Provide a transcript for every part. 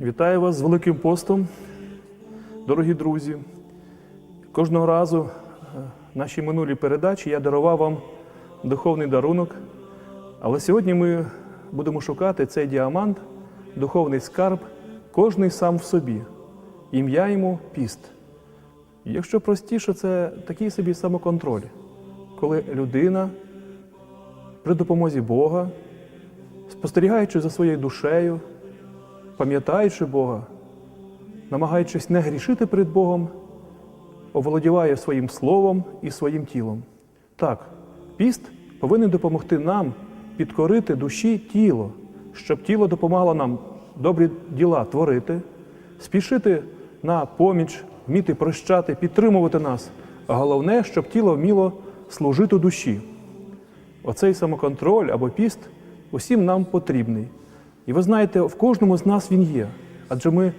Вітаю вас з Великим постом, дорогі друзі. Кожного разу е, в нашій минулій передачі я дарував вам духовний дарунок. Але сьогодні ми будемо шукати цей діамант, духовний скарб, кожний сам в собі. Ім'я йому піст. Якщо простіше, це такий собі самоконтроль, коли людина при допомозі Бога, спостерігаючи за своєю душею, пам'ятаючи Бога, намагаючись не грішити перед Богом, оволодіває своїм словом і своїм тілом. Так, піст повинен допомогти нам підкорити душі тіло, щоб тіло допомагало нам добрі діла творити, спішити на поміч, вміти прощати, підтримувати нас. А головне, щоб тіло вміло служити душі. Оцей самоконтроль або піст усім нам потрібний. І ви знаєте, в кожному з нас він є. Адже ми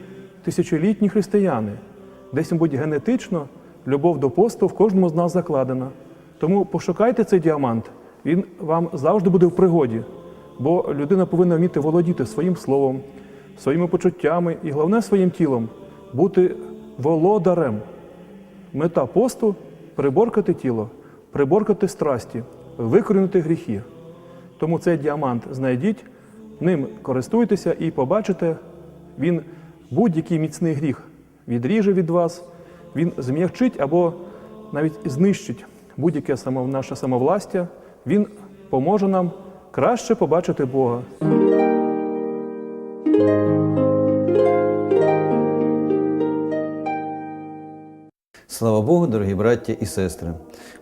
тисячолітні християни. Десь, мабуть, генетично любов до посту в кожному з нас закладена. Тому пошукайте цей діамант, він вам завжди буде в пригоді. Бо людина повинна вміти володіти своїм словом, своїми почуттями і, головне, своїм тілом, бути володарем. Мета посту приборкати тіло, приборкати страсті, викорінити гріхи. Тому цей діамант знайдіть, ним користуйтеся і побачите, він будь-який міцний гріх відріже від вас, він зм'якчить або навіть знищить будь-яке наше самовластя, він поможе нам краще побачити Бога. Слава Богу, дорогі браття і сестри!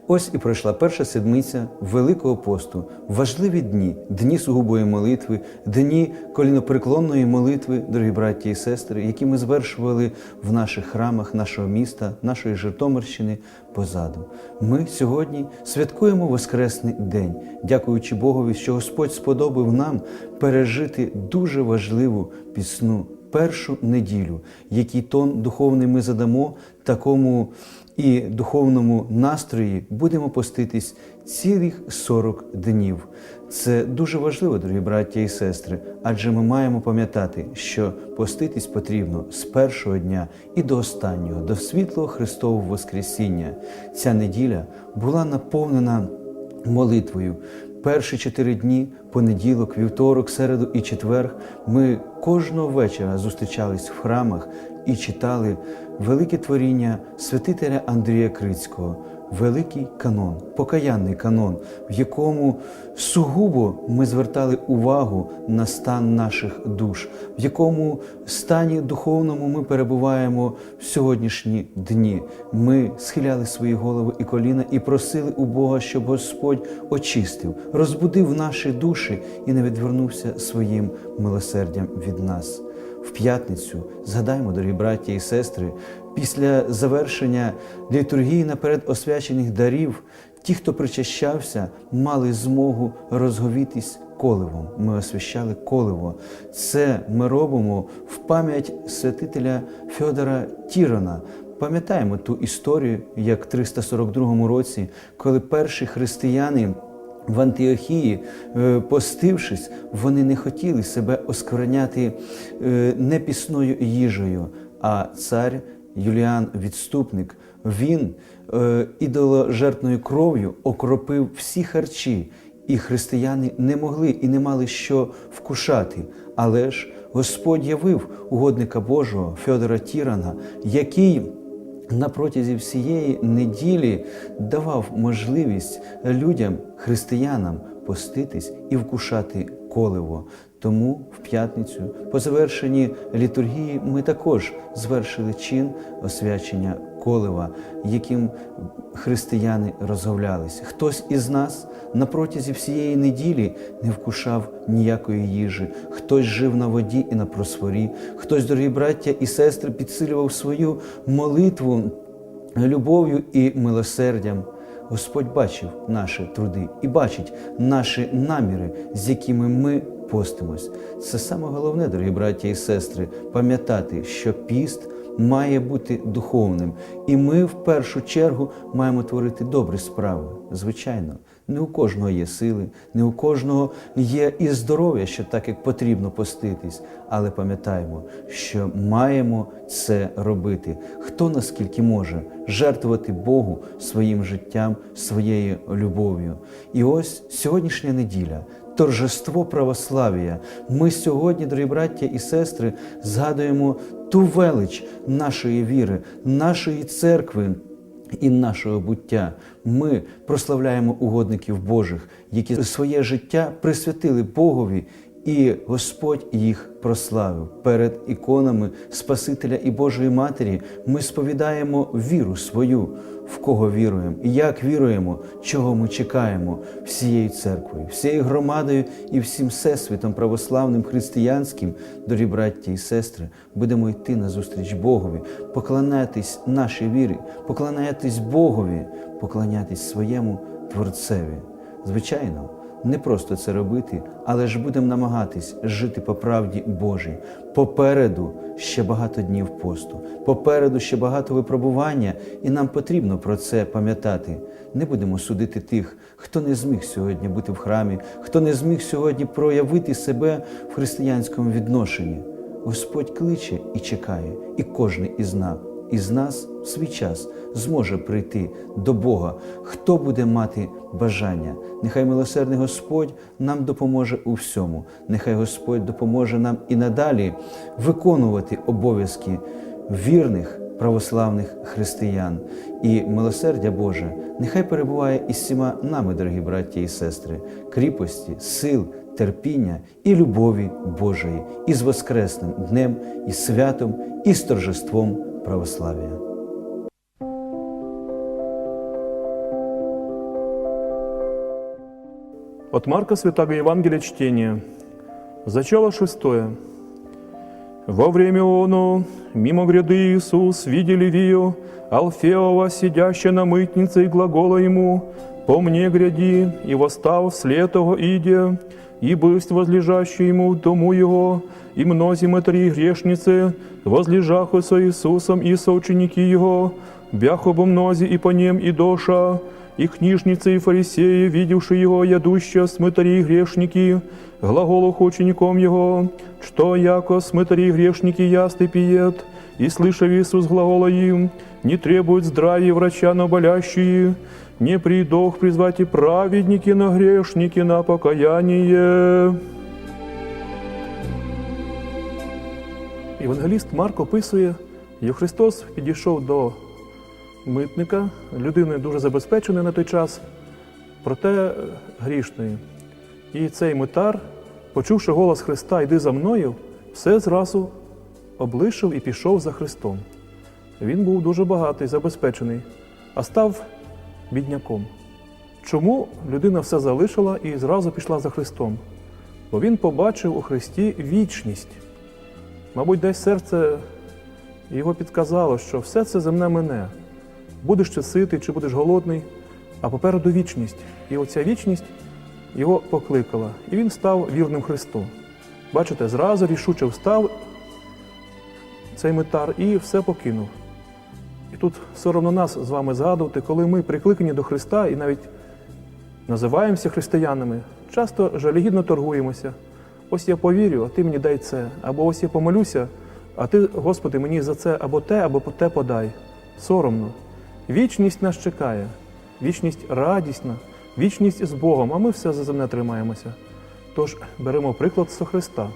Ось і пройшла перша седмиця Великого посту, важливі дні, дні сугубої молитви, дні колінопреклонної молитви, дорогі браття і сестри, які ми звершували в наших храмах нашого міста, нашої Житомирщини позаду. Ми сьогодні святкуємо Воскресний день, дякуючи Богові, що Господь сподобав нам пережити дуже важливу пісну першу неділю, який тон духовний ми задамо такому і духовному настрої будемо поститись цілих 40 днів. Це дуже важливо, дорогі браття і сестри, адже ми маємо пам'ятати, що поститись потрібно з першого дня і до останнього, до світлого Христового Воскресіння. Ця неділя була наповнена молитвою. Перші чотири дні, понеділок, вівторок, середу і четвер, ми кожного вечора зустрічались в храмах і читали велике творіння святителя Андрія Крицького, великий канон, покаянний канон, в якому сугубо ми звертали увагу на стан наших душ, в якому стані духовному ми перебуваємо в сьогоднішні дні. Ми схиляли свої голови і коліна і просили у Бога, щоб Господь очистив, розбудив наші душі і не відвернувся своїм милосердям від нас. В п'ятницю згадаймо, дорогі браття і сестри, після завершення літургії наперед освячених дарів, ті, хто причащався, мали змогу розговітись коливом. Ми освящали коливо. Це ми робимо в пам'ять святителя Фьодора Тірона. Пам'ятаємо ту історію, як в 342 році, коли перші християни. В Антиохії, е, постившись, вони не хотіли себе оскверняти е, не пісною їжею, а цар Юліан Відступник, він е, ідоложертною кров'ю окропив всі харчі, і християни не могли і не мали що вкушати. Але ж Господь явив угодника Божого Федора Тірана, який на протязі всієї неділі давав можливість людям, християнам, поститись і вкушати коливо. Тому в п'ятницю, по завершенні літургії, ми також звершили чин освячення колива, яким християни розговлялись. Хтось із нас на протязі всієї неділі не вкушав ніякої їжі, хтось жив на воді і на просворі, хтось, дорогі браття і сестри, підсилював свою молитву любов'ю і милосердям. Господь бачив наші труди і бачить наші наміри, з якими ми постимось. Це саме головне, дорогі браття і сестри, пам'ятати, що піст має бути духовним. І ми в першу чергу маємо творити добрі справи. Звичайно, не у кожного є сили, не у кожного є і здоров'я, що так як потрібно поститись. Але пам'ятаємо, що маємо це робити. Хто наскільки може жертвувати Богу своїм життям, своєю любов'ю. І ось сьогоднішня неділя. Торжество православ'я. Ми сьогодні, дорогі браття і сестри, згадуємо ту велич нашої віри, нашої церкви, і нашого буття. Ми прославляємо угодників Божих, які своє життя присвятили Богові, і Господь їх прославив. Перед іконами Спасителя і Божої Матері ми сповідаємо віру свою, в кого віруємо, і як віруємо, чого ми чекаємо всією церквою, всією громадою і всім всесвітом православним християнським, дорі браття і сестри, будемо йти на зустріч Богові, поклонятись нашій вірі, поклонятись Богові, поклонятись своєму Творцеві. Звичайно, не просто це робити, але ж будемо намагатись жити по правді Божій. Попереду ще багато днів посту, попереду ще багато випробування, і нам потрібно про це пам'ятати. Не будемо судити тих, хто не зміг сьогодні бути в храмі, хто не зміг сьогодні проявити себе в християнському відношенні. Господь кличе і чекає, і кожен із нас, із нас в свій час зможе прийти до Бога, хто буде мати бажання. Нехай милосердний Господь нам допоможе у всьому. Нехай Господь допоможе нам і надалі виконувати обов'язки вірних православних християн. І милосердя Боже нехай перебуває із всіма нами, дорогі браття і сестри, кріпості, сил, терпіння і любові Божої, і з Воскресним днем, і святом, і з торжеством православ'я. От Марка Святого Евангелия чтение. Зачало шестое. Во время оно, мимо гряды Иисус, видели Вию, Алфеова, сидящая на мытнице, и глагола ему, «По мне гряди, и восстав вслед того иде, и бысть возлежащий ему в дому его, и мнози матери грешницы, возлежаху со Иисусом и соученики его, бяху бо мнози и по нем и доша, и книжницы и фарисеи, видевши его, ядущие смытари грешники, глаголах учеником его, что яко смытари грешники ясты пиет, и слыша Иисус глагола им, не требует здравия врача, но болящие, не придох призвать и праведники на грешники на покаяние. Євангеліст Марк описує, як Христос підійшов до митника, людини дуже забезпеченої на той час, проте е, грішної. І цей митар, почувши голос Христа Йди за мною, все зразу облишив і пішов за Христом. Він був дуже багатий, забезпечений, а став бідняком. Чому людина все залишила і зразу пішла за Христом? Бо він побачив у Христі вічність. Мабуть, десь серце його підказало, що все це земне мене. Будеш чи ситий, чи будеш голодний, а попереду вічність. І оця вічність його покликала, і він став вірним Христу. Бачите, зразу рішуче встав цей метар і все покинув. І тут соромно нас з вами згадувати, коли ми прикликані до Христа і навіть називаємося християнами, часто жалігідно торгуємося. Ось я повірю, а ти мені дай це. Або ось я помолюся, а ти, Господи, мені за це або те, або те подай. Соромно. Вічність нас чекає, вічність радісна, вічність з Богом, а ми все за земне тримаємося. Тож беремо приклад з Христа.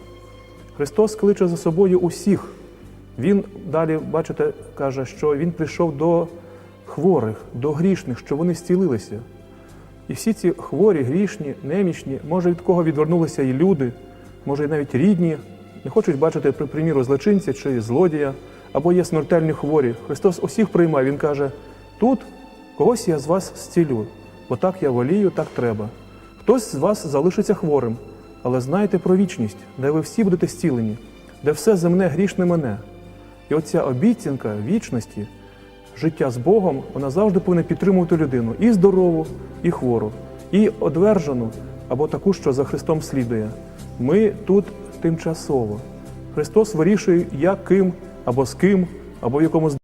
Христос кличе за собою усіх. Він далі, бачите, каже, що Він прийшов до хворих, до грішних, що вони зцілилися. І всі ці хворі, грішні, немічні, може від кого відвернулися і люди, може і навіть рідні, не хочуть бачити, при приміру, злочинця чи злодія, або є смертельні хворі. Христос усіх приймає, Він каже: тут когось я з вас зцілю, бо так я волію, так треба. Хтось з вас залишиться хворим, але знайте про вічність, де ви всі будете зцілені, де все земне грішне мене. І оця обіцянка вічності, життя з Богом, вона завжди повинна підтримувати людину і здорову, і хвору, і одвержену, або таку, що за Христом слідує. Ми тут тимчасово. Христос вирішує, як ким або з ким або в якомусь